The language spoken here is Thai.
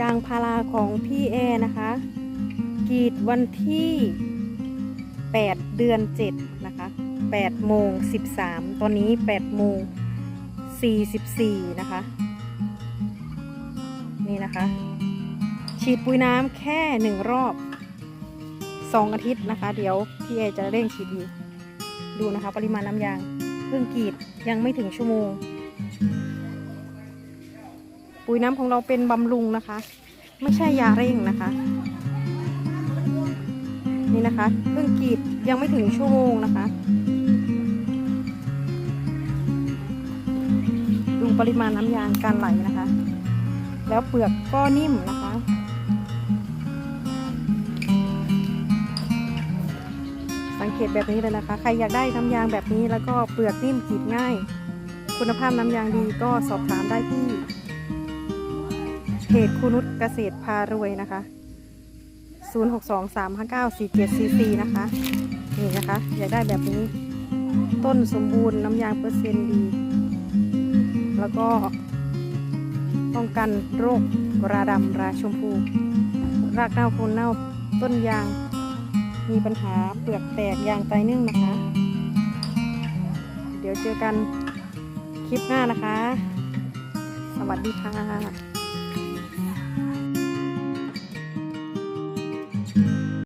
ยางพาราของพี่แอนะคะกรีดวันที่ 8 เดือน 7 นะคะ8โมง13 ตอนนี้8โมง44 นะคะ นี่นะคะ ฉีดปุ๋ยน้ำแค่หนึ่งรอบ 2 อาทิตย์นะคะ เดี๋ยวพี่แอจะเร่งฉีดอีกดูนะคะ ปริมาณน้ำยางเพิ่งกรีดยังไม่ถึงชั่วโมง ปุ๋ยน้ำของเราเป็นบำรุงนะคะ ไม่ใช่ยาเร่งนะคะ นี่นะคะเพิ่งกรีดยังไม่ถึงชั่วโมงนะคะ ดูปริมาณน้ำยางการไหลนะคะ แล้วเปลือกก็นิ่มนะคะสังเกตแบบนี้เลยนะคะ ใครอยากได้น้ำยางแบบนี้แล้วก็เปลือกนิ่มกรีดง่าย คุณภาพน้ำยางดีก็สอบถามได้ที่ เพจคุนุชเกษตรพารวยนะคะ 0623594744 นะคะ นี่นะคะ อยากได้แบบนี้ ต้นสมบูรณ์น้ำยางเปอร์เซ็นต์ดี แล้วก็ป้องกันโรคราดำราชมพู รากเน่าโคนเน่าต้นยาง มีปัญหาเปลือกแตกยางไตนึ่งนะคะ เดี๋ยวเจอกันคลิปหน้านะคะ สวัสดีค่ะ